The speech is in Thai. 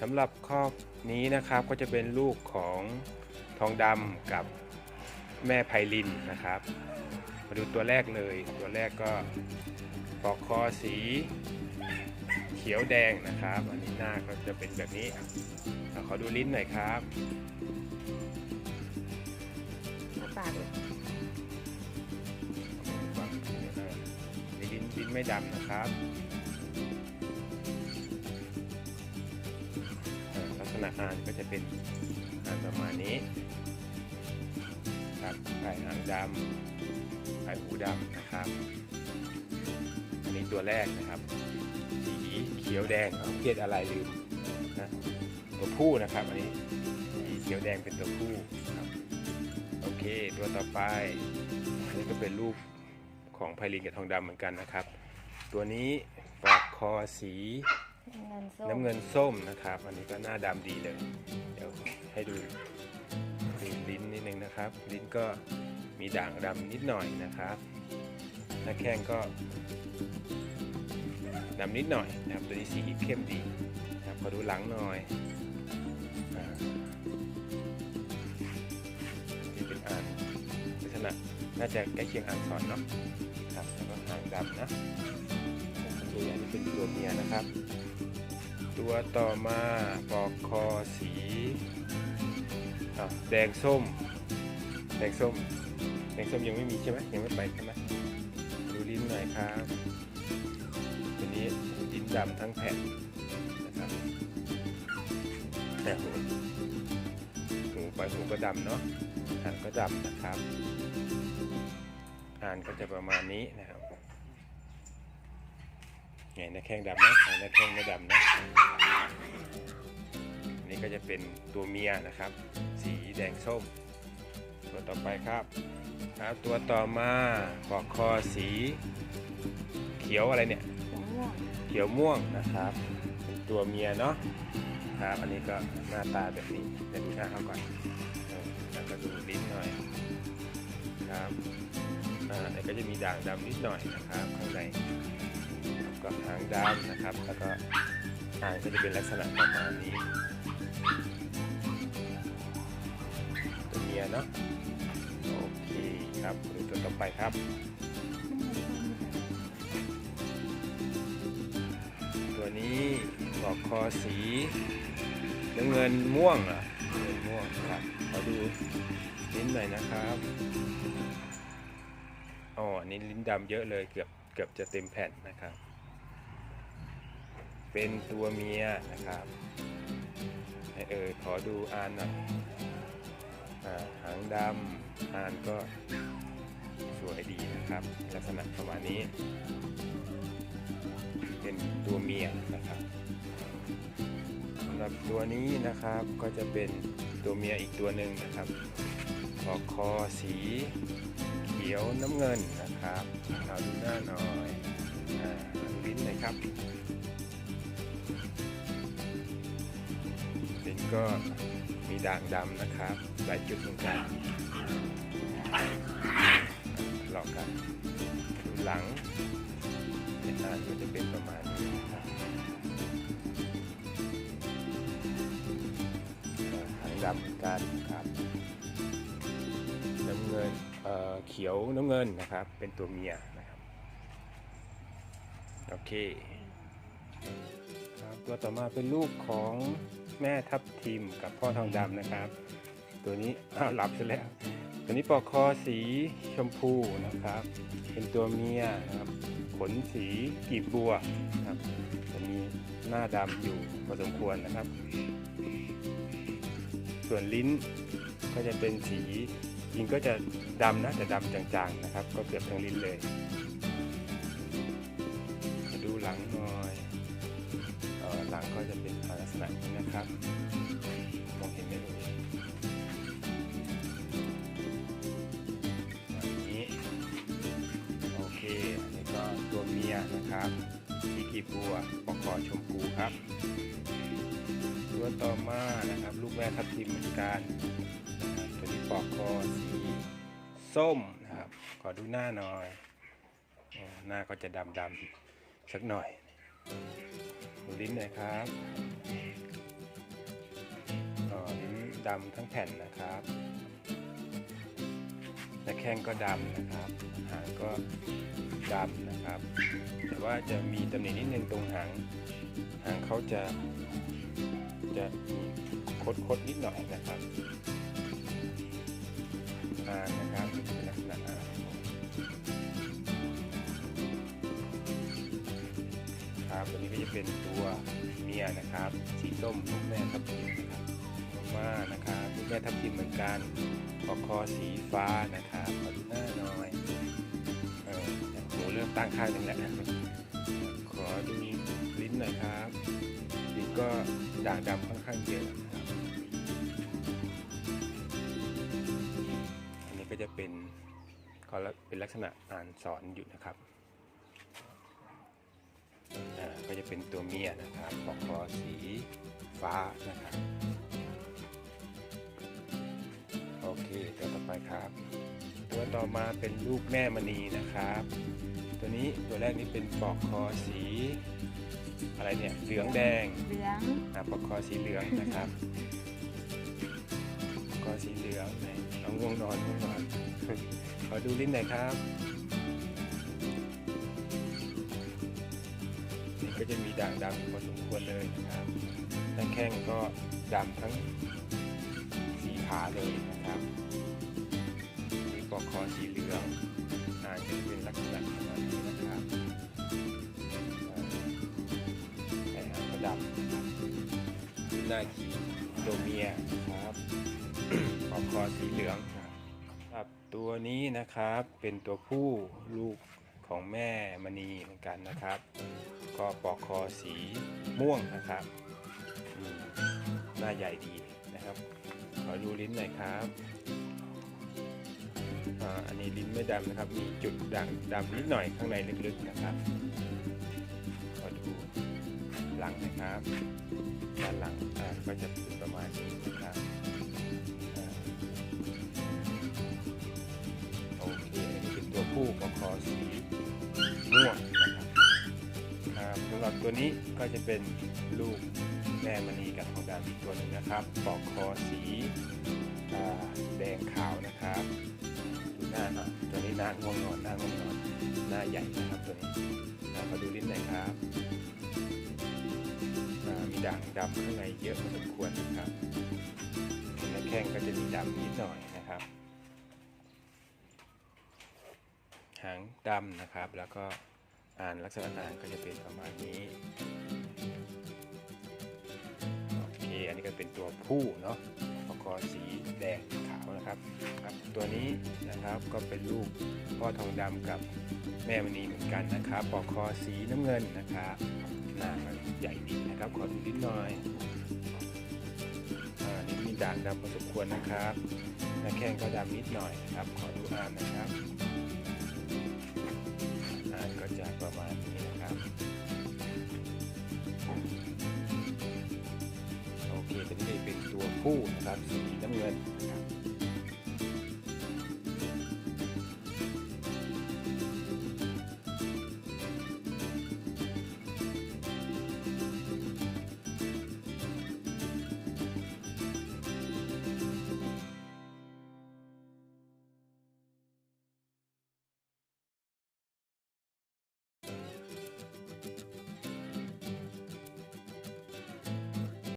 สำหรับข้อกนี้นะครับก็จะเป็นลูกของทองดำกับแม่ไพลินนะครับ มาดูตัวแรกเลย ตัวแรกก็ปอกคอสีเขียวแดงนะครับ อันนี้หน้าก็จะเป็นแบบนี้อะขอดูลิ้นหน่อยครับเอาปากเลยนี่ลิ้นลิ้นไม่ดำนะครับ อ่าลักษณะอ่านก็จะเป็นอ่านประมาณนี้ครับปลายหางดำปลายหูดำนะครับ อันนี้ตัวแรกนะครับ สีเขียวแดงเอเพศอะไรลืมนะตัวผู้นะครับอันนี้สีเขียวแดงเป็นตัวผู้ครับโอเคตัวต่อไปอันนี้ก็เป็นลูกของไพลินกับทองดำเหมือนกันนะครับ ตัวนี้ปลอกคอสี เงินส้มน้ำเงินส้มนะครับ อันนี้ก็หน้าดำดีเลย เดี๋ยวให้ดูดูลิ้นนิดนึงนะครับ ลิ้นก็มีด่างดำนิดหน่อยนะครับหน้าแข้งก็ดำนิดหน่อยนะครับ ตัวนี้สีเข้มดีนะครับขอดูหลังหน่อยอนี่เป็นอ่านลักษณะน่าจะใกล้เคียงอ่านสอนเนาะครับแล้วก็หางดำนะ ตัวอย่นี้เป็นตัวเมียนะครับ ตัวต่อมาปลอกคอสีอแดงส้ม แดงส้ม แดงส้มยังไม่มีใช่ไหมยังไม่ไปใช่ไหมดูลิ้นหน่อยครับตัวนี้ลิ้นดำทั้งแผ่นนะครับแต่หูหูปลายหูก็ดำเนาะหางก็ดำนะครับอ่านก็จะประมาณนี้นะครับ ไงน้าแข้งดำนะไงน้าแข้งไม่ดำนะอันนี้ก็จะเป็นตัวเมียนะครับ สีแดงส้ม ตัวต่อไปครับครับตัวต่อมาปอกคอสีเขียวอะไรเนี่ยเขียวม่วงนะครับ เป็นตัวเมียเนาะครับอันนี้ก็หน้าตาแบบนี้เดี๋ยวดูหน้าเขาก่อนแล้วก็ดูลิ้นหน่อยครับอ่าแล้วก็จะมีด่างดำนิดหน่อยนะครับข้างใน ก็หางดำนะครับ แล้วก็หางก็จะเป็นลักษณะประมาณนี้ตัวเมียเนาะโอเคครับดูตัวต่อไปครับตัวนี้ปลอกคอสีน้ำเงินม่วงอะเงินม่วงครับขอดูลิ้นหน่อยนะครับอ๋ออันนี้ลิ้นดำเยอะเลยเกือบเกือบจะเต็มแผ่นนะครับ เป็นตัวเมียนะครับให้เออขอดูอ่านหน่อยอ่าหางดำอ่านก็สวยดีนะครับ ลักษณะประมาณนี้ เป็นตัวเมียนะครับสำหรับตัวนี้นะครับก็จะเป็นตัวเมียอีกตัวหนึ่งนะครับปลอคอสีเขียวน้ำเงินนะครับเอาดูหน้าหน่อยอ่าดูลิ้นหน่อยครับ นก็มีด่างดำนะครับ หลายจุดเหมือนกันลองกันหลังเป็นอ่านก็จะเป็นประมาณนี้หางดำเหมือนกันครับน้ำเงินเเขียวน้ำเงินนะครับ เป็นตัวเมียนะครับ โอเคครับตัวต่อมาเป็นลูกของ แม่ทับทิมกับพ่อทองดำนะครับ ตัวนี้อ้าวหลับซะแล้ว ตัวนี้ปลอกคอสีชมพูนะครับ เป็นตัวเมียนะครับ ขนสีกีบบัวนะครับจะมีหน้าดำอยู่พอสมควรนะครับ ส่วนลิ้นก็จะเป็นสีจริงก็จะดำนะแต่ดำจางๆนะครับ ก็เกือบทั้งลิ้นเลยดูหลังหน่อยออหลังก็จะเป็นลักษณะนี้ นะครับมองเห็นไหมเอ่ยแบบนี้โอเคอันนี้ก็ตัวเมียนะครับสีกีบัวปอกคอชมพูครับ ตัวต่อมานะครับ ลูกแม่ทับทิมเหมือนกันนะครับตัวนี้ปอกคอสีส้มนะครับ ขอดูหน้าหน่อยอ๋อหน้าก็จะดำดำๆสักหน่อยดูลิ้นหน่อยครับ ดำทั้งแผ่นนะครับและแข้งก็ดำนะครับหางก็ดำนะครับ แต่ว่าจะมีตำหนินิดนึงตรงหางหางเขาจะจะมีคดๆนิดหน่อยนะครับอางนะครับเป็นลักษณะอางครับตัวนี้ก็จะเป็นตัวเมียนะครับ สีส้มลูกแม่ครับ มานะครับแม่ทับทิมเหมือนกันปอคอสีฟ้านะครับขอดูหน้าหน่อยเออหนูเริ่มตั้งข้างหนึ่งแล้วขอดูลิ้นหน่อยครับลิ้นก็ด่างดำค่อนข้างเยอะนะครับอันนี้ก็จะเป็นเขาเป็นลักษณะอ่านสอนอยู่นะครับก็จะเป็นตัวเมียนะครับปอคอสีฟ้านะครับ เคตัวต่อไปครับ ตัวต่อมาเป็นลูกแม่มณีนะครับ ตัวนี้ตัวแรกนี้เป็นปอกคอสี อะไรเนี่ยเหลืองแดงเหลืองอะปอกคอสีเหลืองนะครับปอกคอสีเหลืองไหนเอาง่วงนอนง่วงนอนขอดูลิ้นหน่อยครับนี่ก็จะมีด่างดำพอสมควรเลยนะครับด้านแข้งก็ดำทั้งสี ขาเลยนะครับมีปอกคอสีเหลืองอ่าจะเป็นลักษณะประมาณนี้นะครับอ่าแต่หางก็ดำนะครับหน้าขีตัวเมียครับปอกคอสีเหลืองครับตัวนี้นะครับเป็นตัวผู้ลูกของแม่มณีเหมือนกันนะครับ ก็ปอกคอสีม่วงนะครับหน้าใหญ่ดีนะครับ ดูลิ้นหน่อยครับอันนี้ลิ้นไม่ดำนะครับ มีจุดด่างดำนิดหน่อยข้างในลึกๆนะครับขอดูหลังนะครับด้านหลังก็จะเป็นประมาณนี้นะครับ ตัวนี้ก็จะเป็นลูกแม่มณีกับทองดำอีกตัวหนึ่งนะครับปอกคอสีอแดงขาวนะครับดูหน้าหน่อยตัวนี้หน้าง่วงนอนหน้าง่วงนอนหน้าใหญ่นะครับตัวนี้มาดูลิ้นหน่อยครับมีด่างดำข้างในเยอะพอสมควรนะครับและแข้งก็จะมีดำนิดหน่อยนะครับ หางดำนะครับแล้วก็ อ่านลักษณะอ่านก็จะเป็นประมาณนี้โอเคอันนี้ก็เป็นตัวผู้เนาะปอกคอสีแดงขาวนะครับครับ ตัวนี้นะครับก็เป็นลูกพ่อทองดำกับแม่มณีเหมือนกันนะครับปอกคอสีน้ำเงินนะครับหน้ามันใหญ่ดีนะครับขอดูนิดหน่อยอ่านี่มีด่างดำพอสมควรนะครับหน้าแข้งก็ดำนิดหน่อยนะครับ ขอดูอ่านนะครับ ก็จะประมาณนี้นะครับ โอเคตัวนี้เป็นตัวผู้นะครับสีน้ำเงิน